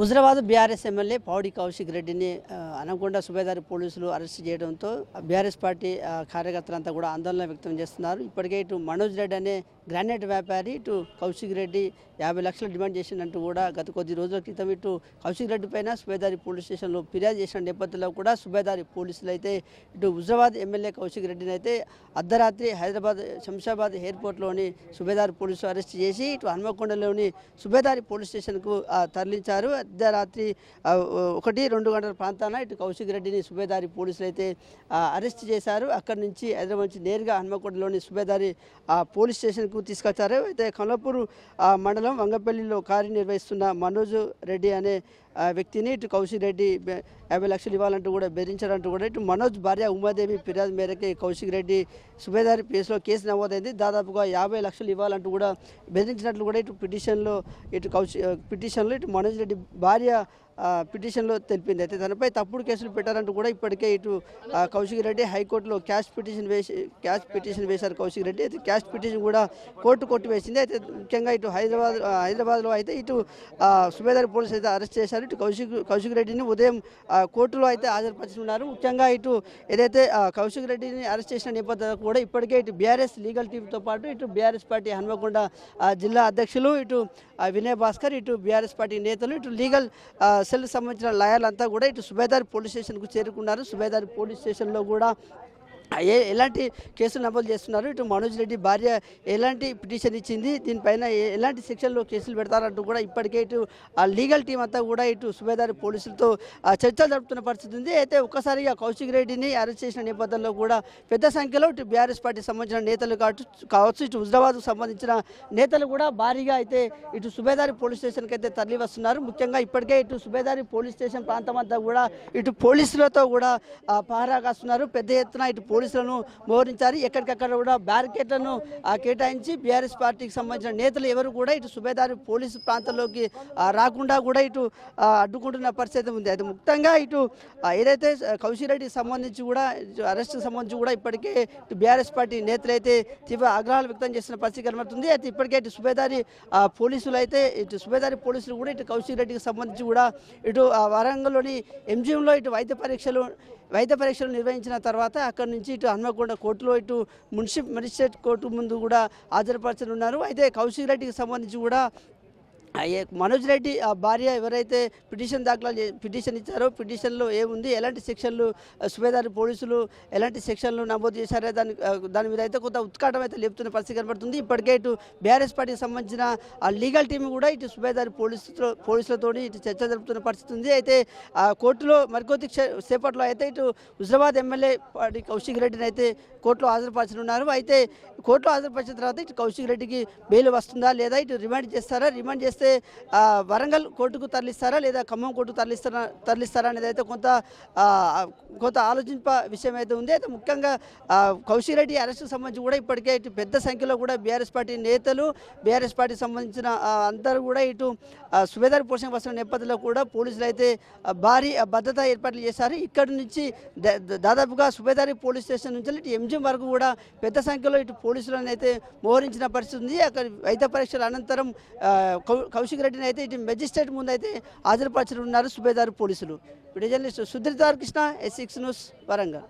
Huzurabad BRS MLA Padi Kaushik రెడ్డిని అనకొండ సుబేదారి పోలీసులు arrest చేయడంతో బీఆర్ఎస్ పార్టీ కార్యకర్తలంతా కూడా ఆందోళన వ్యక్తం చేస్తున్నారు. ఇప్పటికే ఇటు మనోజ్ రెడ్డి అనే గ్రానైట్ వ్యాపారి ఇటు కౌశిక్ రెడ్డి యాభై లక్షలు డిమాండ్ చేసినట్టు కూడా గత కొద్ది రోజుల క్రితం ఇటు కౌశిక్ రెడ్డి పైన సుబేదారి పోలీస్ స్టేషన్లో ఫిర్యాదు చేసిన నేపథ్యంలో కూడా సుబేదారి పోలీసులు అయితే ఇటు హుజరాబాద్ ఎమ్మెల్యే కౌశిక్ రెడ్డిని అయితే అర్ధరాత్రి హైదరాబాద్ శంషాబాద్ ఎయిర్పోర్ట్లోని సుబేదారి పోలీసులు అరెస్ట్ చేసి ఇటు హన్మకొండలోని సుబేదారి పోలీస్ స్టేషన్కు తరలించారు. మధ్యరాత్రి ఒకటి రెండు గంటల ప్రాంతాన ఇటు కౌశిక్ రెడ్డిని సుబేదారి పోలీసులు అయితే అరెస్ట్ చేశారు. అక్కడి నుంచి హైదరాబాద్ నుంచి నేరుగా హన్మకొండలోని సుబేదారి ఆ, పోలీస్ స్టేషన్కు తీసుకొచ్చారు. అయితే కమలాపూర్ ఆ, మండలం వంగపల్లిలో కార్యనిర్వహిస్తున్న మనోజ్ రెడ్డి అనే వ్యక్తిని ఇటు కౌశిక్ రెడ్డి యాభై లక్షలు ఇవ్వాలంటూ కూడా బెదిరించారంటూ కూడా ఇటు మనోజ్ భార్య ఉమాదేవి ఫిర్యాదు మేరకు కౌశిక్ రెడ్డి సుబేదారి కేసులో కేసు నమోదైంది. దాదాపుగా యాభై లక్షలు ఇవ్వాలంటూ కూడా బెదిరించినట్లు కూడా ఇటు పిటిషన్లో ఇటు కౌశి పిటిషన్లో ఇటు మనోజ్ రెడ్డి భార్య పిటిషన్లో తెలిపింది. అయితే తనపై తప్పుడు కేసులు పెట్టారంటూ కూడా ఇప్పటికే ఇటు కౌశిక్ రెడ్డి హైకోర్టులో క్యాష్ పిటిషన్ వేసి క్యాష్ పిటిషన్ వేశారు కౌశిక్ రెడ్డి. అయితే క్యాష్ పిటిషన్ కూడా కోర్టు కొట్టి వేసింది. అయితే ముఖ్యంగా ఇటు హైదరాబాద్ హైదరాబాద్లో అయితే ఇటు సుబేదారి సుబేదార్ పోలీసు అయితే అరెస్ట్ చేశారు. ఇటు కౌశిక్ కౌశిక్ రెడ్డిని ఉదయం కోర్టులో అయితే హాజరుపరుచున్నారు ముఖ్యంగా ఇటు ఏదైతే కౌశిక్ రెడ్డిని అరెస్ట్ చేసిన నేపథ్యంలో కూడా ఇప్పటికే ఇటు బీఆర్ఎస్ లీగల్ టీంతో పాటు ఇటు బీఆర్ఎస్ పార్టీ హన్మకొండ జిల్లా అధ్యక్షులు ఇటు వినయ్ భాస్కర్ ఇటు బీఆర్ఎస్ పార్టీ నేతలు ఇటు లీగల్ సెల్ సంబంధించిన లాయర్లంతా కూడా ఇటు సుబేదారి పోలీస్ స్టేషన్కు చేరుకున్నారు. సుబేదారి పోలీస్ స్టేషన్లో కూడా ఏ ఎలాంటి కేసులు నమోదు చేస్తున్నారు? ఇటు మనోజ్ రెడ్డి భార్య ఎలాంటి పిటిషన్ ఇచ్చింది? దీనిపైన ఎలాంటి సెక్షన్లో కేసులు పెడతారంటూ కూడా ఇప్పటికే ఇటు ఆ లీగల్ టీం అంతా కూడా ఇటు సుబేదారి పోలీసులతో చర్చలు జరుపుతున్న పరిస్థితి ఉంది. అయితే ఒక్కసారిగా కౌశిక్ రెడ్డిని అరెస్ట్ చేసిన నేపథ్యంలో కూడా పెద్ద సంఖ్యలో ఇటు బీఆర్ఎస్ పార్టీకి సంబంధించిన నేతలు కావచ్చు కావచ్చు ఇటు హుజరాబాద్కు సంబంధించిన నేతలు కూడా భారీగా అయితే ఇటు సుబేదారి పోలీస్ స్టేషన్కి అయితే తరలి వస్తున్నారు. ముఖ్యంగా ఇప్పటికే ఇటు సుబేదారి పోలీస్ స్టేషన్ ప్రాంతం అంతా కూడా ఇటు పోలీసులతో కూడా పహరా కాస్తున్నారు. పెద్ద ఎత్తున ఇటు పోలీసులను మోహరించారు ఎక్కడికక్కడ కూడా బ్యారికేడ్లను ఆ, కేటాయించి బీఆర్ఎస్ పార్టీకి సంబంధించిన నేతలు ఎవరు కూడా ఇటు సుబేదారి పోలీసు ప్రాంతంలోకి రాకుండా కూడా ఇటు అడ్డుకుంటున్న పరిస్థితి ఉంది. అయితే ముఖ్యంగా ఇటు ఏదైతే కౌశిక్ రెడ్డికి సంబంధించి కూడా అరెస్ట్కి సంబంధించి కూడా ఇప్పటికే ఇటు బీఆర్ఎస్ పార్టీ నేతలు అయితే తీవ్ర ఆగ్రహాలు వ్యక్తం చేసిన పరిస్థితి కనబడుతుంది. అయితే ఇప్పటికే ఇటు సుబేదారి ఆ, పోలీసులు అయితే ఇటు సుబేదారి పోలీసులు కూడా ఇటు కౌశిక్ రెడ్డికి సంబంధించి కూడా ఇటు ఆ, వరంగల్లోని ఎంజిఎంలో ఇటు వైద్య పరీక్షలు వైద్య పరీక్షలు నిర్వహించిన తర్వాత అక్కడి నుంచి ఇటు హన్మకొండ కోర్టులో ఇటు మున్సిప్ మెజిస్ట్రేట్ కోర్టు ముందు కూడా హాజరుపరచనున్నారు. అయితే కౌశిక్ రెడ్డికి సంబంధించి కూడా మనోజ్ రెడ్డి ఆ భార్య ఎవరైతే పిటిషన్ దాఖలు పిటిషన్ ఇచ్చారో పిటిషన్లో ఏముంది ఎలాంటి సెక్షన్లు సుబేదారి పోలీసులు ఎలాంటి సెక్షన్లు నమోదు చేశారో దాని దాని మీద అయితే కొంత ఉత్కాటం అయితే లేపుతున్న పరిస్థితి కనబడుతుంది. ఇప్పటికే ఇటు బీఆర్ఎస్ పార్టీకి సంబంధించిన ఆ లీగల్ టీం కూడా ఇటు సుబేదారి పోలీసులతో పోలీసులతో ఇటు చర్చ జరుపుతున్న పరిస్థితి ఉంది. అయితే ఆ కోర్టులో మరికొద్ది సేపట్లో అయితే ఇటు హుజరాబాద్ ఎమ్మెల్యే పార్టీ కౌశిక్ రెడ్డిని అయితే కోర్టులో హాజరుపరచనున్నారు. అయితే కోర్టులో హాజరుపరిచిన తర్వాత ఇటు కౌశిక్ రెడ్డికి బెయిల్ వస్తుందా లేదా ఇటు రిమాండ్ చేస్తారా? రిమాండ్ చేస్తే అయితే వరంగల్ కోర్టుకు తరలిస్తారా లేదా ఖమ్మం కోర్టుకు తరలిస్తారా తరలిస్తారా అనేది అయితే కొంత కొంత ఆలోచింప విషయం అయితే ఉంది. అయితే ముఖ్యంగా కౌశిక్ రెడ్డి అరెస్ట్కి సంబంధించి కూడా ఇప్పటికే ఇటు పెద్ద సంఖ్యలో కూడా బీఆర్ఎస్ పార్టీ నేతలు బీఆర్ఎస్ పార్టీకి సంబంధించిన అందరూ కూడా ఇటు ఆ, సుబేదార్ పోషణ వస్తున్న నేపథ్యంలో కూడా పోలీసులు అయితే భారీ భద్రత భద్రతా ఏర్పాట్లు చేశారు. ఇక్కడి నుంచి దాదాపుగా సుబేదారి పోలీస్ స్టేషన్ నుంచి ఇటు ఎంజిఎం వరకు కూడా పెద్ద సంఖ్యలో ఇటు పోలీసులను అయితే మోహరించిన పరిస్థితి ఉంది. అక్కడ వైద్య పరీక్షల అనంతరం కౌశిక్ రెడ్డిని అయితే ఇటు మెజిస్ట్రేట్ ముందు అయితే హాజరుపరచనున్నారు సుబేదారు పోలీసులు. Video journalist Sudhir Krishna S six news Warangal.